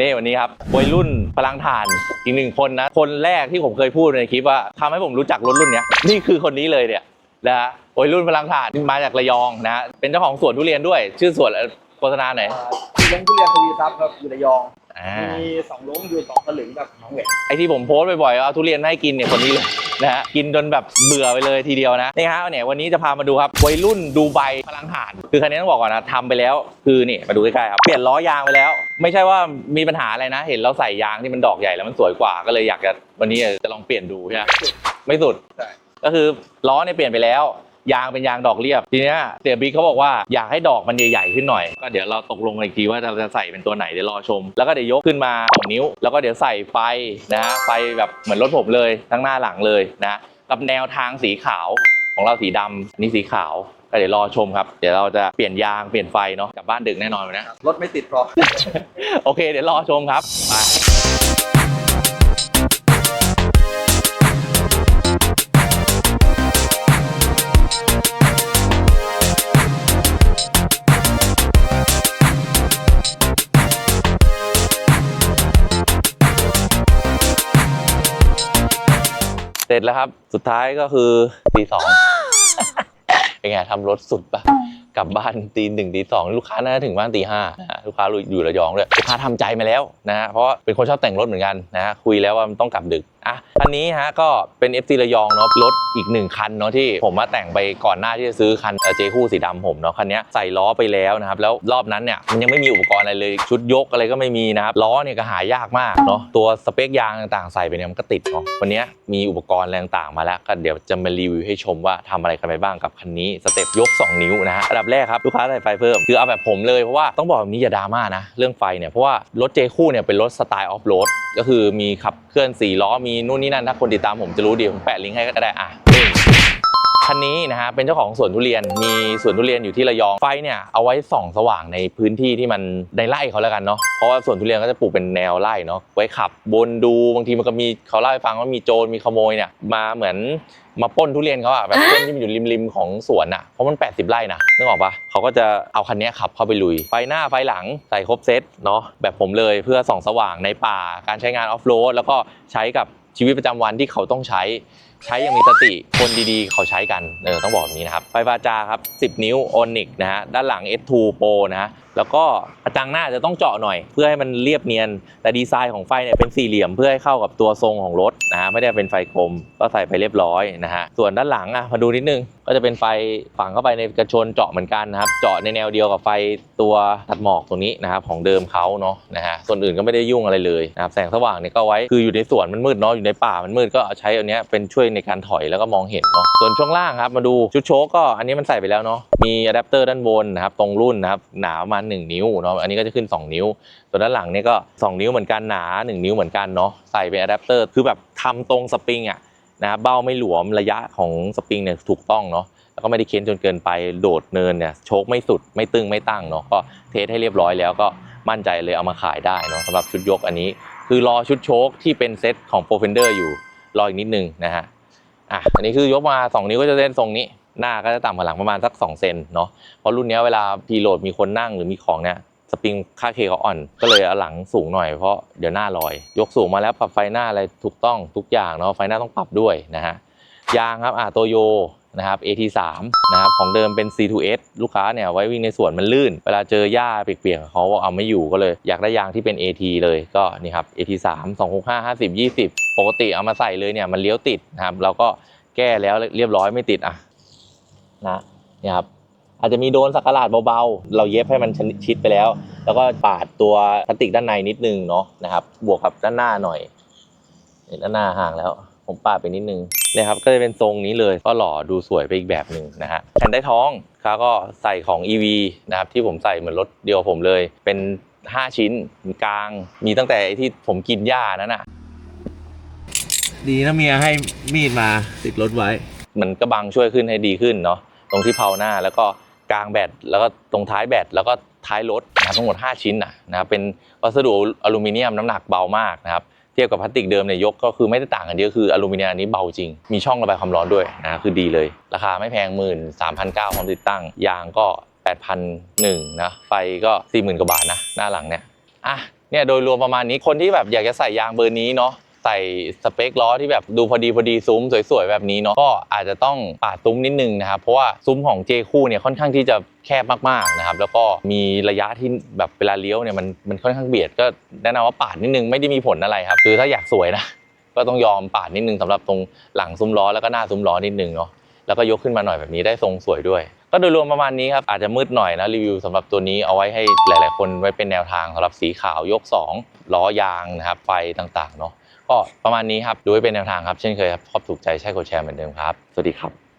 นี่วันนี้ครับวัยรุ่นพลังถ่านอีกหนึ่งคนนะ คนแรกที่ผมเคยพูดในคลิปว่าทำให้ผมรู้จักรถรุ่นเนี้ยนี่คือคนนี้เลยเนี่ยนะฮะวัยรุ่นพลังถ่านมาจากระยองนะเป็นเจ้าของสวนทุเรียนด้วย ชื่อสวนโฆษณาหน่อยที่ลงทุเรียนทวีทรัพย์ครับอยู่ระยอง อ่ามีสองล้มอยู่สองตลึงกับหนองเหวนไอที่ผมโพสต์บ่อยๆว่าเอาทุเรียนมาให้กินเนี่ยคนนี้เลยนะฮะกินจนแบบเบื่อไปเลยทีเดียวนะนี่ฮะเนี่ยวันนี้จะพามาดูครับวัยรุ่นดูไบพลังถ่านคือคันนี้ต้องบอกก่อนนะทำไปแล้วคือนี่มาดูใกล้ๆครับเปลี่ยนล้อยางไปแล้ว ไม่ใช่ว่ามีปัญหาอะไรนะ เห็นเราใส่ยางที่มันดอกใหญ่แล้วมันสวยกว่าก็เลยอยากจะวันนี้จะลองเปลี่ยนดูใช่ไหมไม่สุดใช่ก็คือล้อเนี่ยเปลี่ยนไปแล้ว ยางเป็นยางดอกเรียบ ทีเนี้ยเสียบิ๊กเขาบอกว่าอยากให้ดอกมันใหญ่ๆขึ้นหน่อย ก็เดี๋ยวเราตกลงกันอีกทีว่าเราจะใส่เป็นตัวไหนเดี๋ยวรอชม แล้วก็เดี๋ยวยกขึ้นมา2นิ้ว แล้วก็เดี๋ยวใส่ไฟนะฮะไฟแบบเหมือนรถผมเลยทั้งหน้าหลังเลยนะกับแนวทางสีขาวของเราสีดำอันนี่สีขาวก็เดี๋ยวรอชมครับ เดี๋ยวเราจะเปลี่ยนยางเปลี่ยนไฟเนาะกลับบ้านดึกแน่นอนวันนะ รถไม่ติดพอโอเค เดี๋ยวรอชมครับไป เสร็จแล้วครับ สุดท้ายก็คือตีสองเป็นไงทำรถสุดปะกลับบ้านตีหนึ่งตีสองลูกค้าน่าจะถึงบ้านตีห้าลูกค้าอยู่ระยองด้วยลูกค้าทำใจมาแล้วนะฮะเพราะเป็นคนชอบแต่งรถเหมือนกันนะฮะคุยแล้วว่ามันต้องกลับดึก อะคันนี้ฮะก็เป็น FC ระยองเนาะรถอีกหนึ่งคันเนาะที่ผมมาแต่งไปก่อนหน้าที่จะซื้อคันเจคู่สีดำผมเนาะคันนี้ใส่ล้อไปแล้วนะครับแล้วรอบนั้นเนี่ยมันยังไม่มีอุปกรณ์อะไรเลยชุดยกอะไรก็ไม่มีนะครับล้อเนี่ยก็หายากมากเนาะตัวสเปคยางต่างๆใส่ไปเนี่ยมันก็ติดเนาะวันนี้มีอุปกรณ์อะไรต่างๆมาแล้วก็เดี๋ยวจะมารีวิวให้ชมว่าทำอะไรกันไปบ้างกับคันนี้สเต็ปยก 2 นิ้วนะฮะอันดับแรกครับลูกค้าใส่ไฟเพิ่มคือเอาแบบผมเลยเพราะว่าต้องบอกแบบนี้อย่าดราม่านะเรื่องไฟเนี่ยเพราะว่ารถเจคู่เนี่ยเป็นรถสไตล์ออฟโรดก็คือมีขับเคลื่อนสี่ล้อมีนู่นนี่นั่นถ้าคนติดตามผมจะรู้ดีผมแปะลิงก์ให้ก็ได้อะคันนี้นะฮะเป็นเจ้าของสวนทุเรียนมีสวนทุเรียนอยู่ที่ระยองไฟเนี่ยเอาไว้ส่องสว่างในพื้นที่ที่มันในไร่เขาแล้วกันเนาะเพราะว่าสวนทุเรียนก็จะปลูกเป็นแนวไร่เนาะไว้ขับบนดูบางทีมันก็มีเขาเล่าให้ฟังว่ามีโจรมีขโมยเนี่ยมาเหมือนมาป้นทุเรียนเขาอะแบบปล้นที่มันอยู่ริมๆของสวนอะเพราะมัน 80 ไร่นะนึกออกปะเขาก็จะเอาคันนี้ขับเข้าไปลุย ไฟหน้าไฟหลังใส่ครบเซตเนาะแบบผมเลยเพื่อส่องสว่างในป่าการใช้งานออฟโรดแล้วก็ใช้กับ ชีวิตประจำวันที่เขาต้องใช้ใช้อย่างมีสติคนดีๆ เขาใช้กันเออต้องบอกแบบนี้นะครับไฟฟ้าจาครับ 10 นิ้วโอนิกนะฮะด้านหลัง S2 Pro นะฮะแล้วก็ จังหน้าจะต้องเจาะหน่อย เพื่อให้มันเรียบเนียน แต่ดีไซน์ของไฟเนี่ยเป็นสี่เหลี่ยมเพื่อให้เข้ากับตัวทรงของรถนะฮะไม่ได้เป็นไฟกลมก็ใส่ไปเรียบร้อยนะฮะส่วนด้านหลังอะมาดูนิดนึงก็จะเป็นไฟฝังเข้าไปในกระชนเจาะเหมือนกันนะครับเจาะในแนวเดียวกับไฟตัวตัดหมอกตรงนี้นะครับของเดิมเขาเนาะนะฮะส่วนอื่นก็ไม่ได้ยุ่งอะไรเลยนะครับแสงสว่างเนี่ยก็ไว้คืออยู่ในสวนมันมืดเนาะอยู่ในป่ามันมืดก็เอาใช้อันเนี้ยเป็นช่วยในการถอยแล้วก็มองเห็นเนาะส่วนช่วงล่างครับมาดูชุดโชคก็อันนี้มันใส่ไปแล้วเนาะมีอะแดปเตอร์ด้านบนนะครับตรงรุ่นนะครับหนาประมาณ1นิ้วเนาะอันนี้ก็จะขึ้น 2 นิ้ว ส่วนด้านหลังเนี่ยก็ 2 นิ้วเหมือนกันหนา 1 นิ้วเหมือนกันเนาะใส่เป็นอะแดปเตอร์คือแบบทำตรงสปริงอะนะเบ้าไม่หลวมระยะของสปริงเนี่ยถูกต้องเนาะแล้วก็ไม่ได้เค้นจนเกินไปโดดเนินเนี่ยโชคไม่สุดไม่ตึงไม่ตั้งเนาะก็เทสให้เรียบร้อยแล้วก็มั่นใจเลยเอามาขายได้เนาะสำหรับชุดยกอันนี้ คือรอชุดโชคที่เป็นเซตของ p r o f e n d e r อยู่รออีกนิดนึงนะฮะอะอันนี้คือยกมา 2 นิ้วก็จะเล่นทรงนี้หน้าก็จะต่ำกว่าหลังประมาณสัก 2 เซนเนาะเพราะรุ่นนี้เวลาพีโหลดมีคนนั่งหรือมีของเนี่ย สปริงค่าเคเขาอ่อน ก็เลยเอาหลังสูงหน่อยเพราะเดี๋ยวหน้าลอย ยกสูงมาแล้วปรับไฟหน้าอะไรถูกต้องทุกอย่างเนาะไฟหน้าต้องปรับด้วยนะฮะยางครับอ่าโตโยนะครับ AT3 นะครับของเดิมเป็น C2S ลูกค้าเนี่ยไว้วิ่งในสวนมันลื่น เวลาเจอหญ้าเปียกๆเขาเอาไม่อยู่ก็เลย อยากได้ยางที่เป็น AT เลยก็นี่ครับ AT3 265 50 20 ปกติเอามาใส่เลยเนี่ยมันเลี้ยวติดนะครับเราก็แก้แล้วเรียบร้อยไม่ติดอะนะนี่ครับ อาจจะมีโดนสักหลาดเบาๆ เราเย็บให้มันชิดไปแล้ว แล้วก็ปาดตัวพลาสติกด้านในนิดนึงเนาะนะครับ บวกกับด้านหน้าหน่อยเห็นด้านหน้าห่างแล้ว ผมปาดไปนิดนึงเนี่ยครับก็จะเป็นทรงนี้เลยก็หล่อดูสวยไปอีกแบบหนึ่งนะฮะแผ่นได้ท้องเขาก็ใส่ของ EV นะครับที่ผมใส่เหมือนรถเดียวผมเลย เป็น 5 ชิ้นกลาง มีตั้งแต่ไอ้ที่ผมกินหญ้านั่นน่ะดีนะเมียให้มีดมาติดรถไว้ มันก็บังช่วยขึ้นให้ดีขึ้นเนาะตรงที่เพาหน้าแล้วก็ กลางแบตแล้วก็ตรงท้ายแบตแล้วก็ท้ายรถนะครับทั้งหมด 5 ชิ้นนะนะครับเป็นวัสดุอลูมิเนียมน้ำหนักเบามากนะครับเทียบกับพลาสติกเดิมเนี่ยยกก็คือไม่ได้ต่างกันเยอะคืออลูมิเนียมอันนี้เบาจริง มีช่องระบายความร้อนด้วยนะคือดีเลย ราคาไม่แพงหมื่นสามพันเก้าพร้อมติดตั้ง ยางก็ 8 0 0 1นะไฟก็40,000กว่าบาทนะหน้าหลังเนี่ยอะเนี่ยโดยรวมประมาณนี้คนที่แบบอยากจะใส่ยางเบอร์นี้เนาะ ใส่สเปคล้อที่แบบดูพอดีพอดีซุ้มสวยๆแบบนี้เนาะก็อาจจะต้องปาดซุ้มนิดนึงนะครับเพราะว่าซุ้มของเจคู่เนี่ยค่อนข้างที่จะแคบมากๆนะครับแล้วก็มีระยะที่แบบเวลาเลี้ยวเนี่ยมันมันค่อนข้างเบียดก็แนะนำว่าปาดนิดนึงไม่ได้มีผลอะไรครับคือถ้าอยากสวยนะก็ต้องยอมปาดนิดนึงสำหรับตรงหลังซุ้มล้อแล้วก็หน้าซุ้มล้อนิดนึงเนาะแล้วก็ยกขึ้นมาหน่อยแบบนี้ได้ทรงสวยด้วย ก็โดยรวมประมาณนี้ครับอาจจะมืดหน่อยนะรีวิวสำหรับตัวนี้เอาไว้ให้หลาย ๆ คนไว้เป็นแนวทางสำหรับสีขาวยก 2 ล้อยางนะครับไฟต่างๆเนาะ ก็ประมาณนี้ครับ ดูให้เป็นแนวทางครับ เช่นเคยครับชอบถูกใจใช่กดแชร์เหมือนเดิมครับ สวัสดีครับ